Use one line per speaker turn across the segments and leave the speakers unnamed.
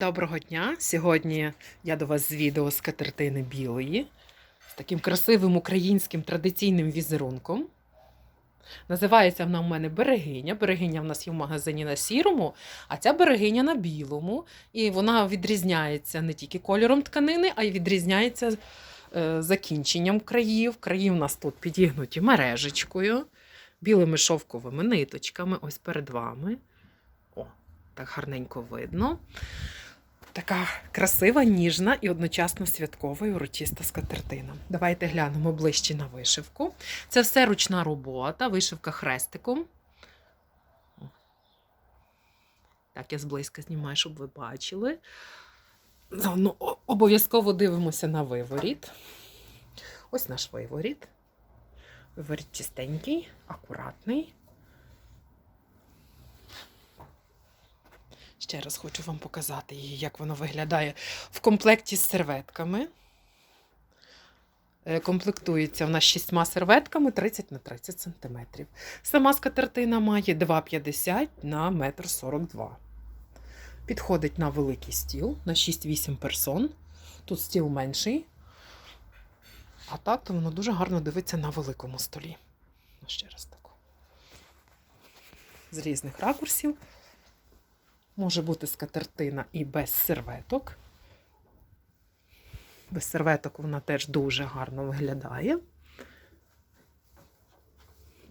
Доброго дня! Сьогодні я до вас з відео з катертини білої з таким красивим українським традиційним візерунком. Називається вона в мене берегиня. Берегиня в нас є в магазині на сірому, а ця берегиня на білому. І вона відрізняється не тільки кольором тканини, а й відрізняється е, закінченням країв. Краї в нас тут підігнуті мережечкою, білими шовковими ниточками. Ось перед вами. О, так гарненько видно. Така красива, ніжна і одночасно святкова і урочиста скатертина. Давайте глянемо ближче на вишивку. Це все ручна робота, вишивка хрестиком. Так, я зблизька знімаю, щоб ви бачили. Заодно о- обов'язково дивимося на виворіт. Ось наш виворіт. Виворіт чистенький, акуратний. Ще раз хочу вам показати її, як воно виглядає в комплекті з серветками. Е, Комплектується вона з шістьма серветками 30 на 30 см. Сама скатертина має 2,50 на 1,42 м. Підходить на великий стіл на 6-8 персон. Тут стіл менший. А так то воно дуже гарно дивиться на великому столі. Ну, Ще раз таку. З різних ракурсів. Може бути скатертина і без серветок. Без серветок вона теж дуже гарно виглядає.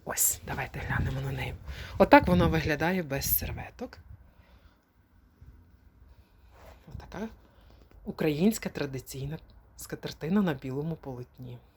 Ось, давайте глянемо на неї. Отак вона виглядає без серветок. Отака українська традиційна скатертина на білому полотні.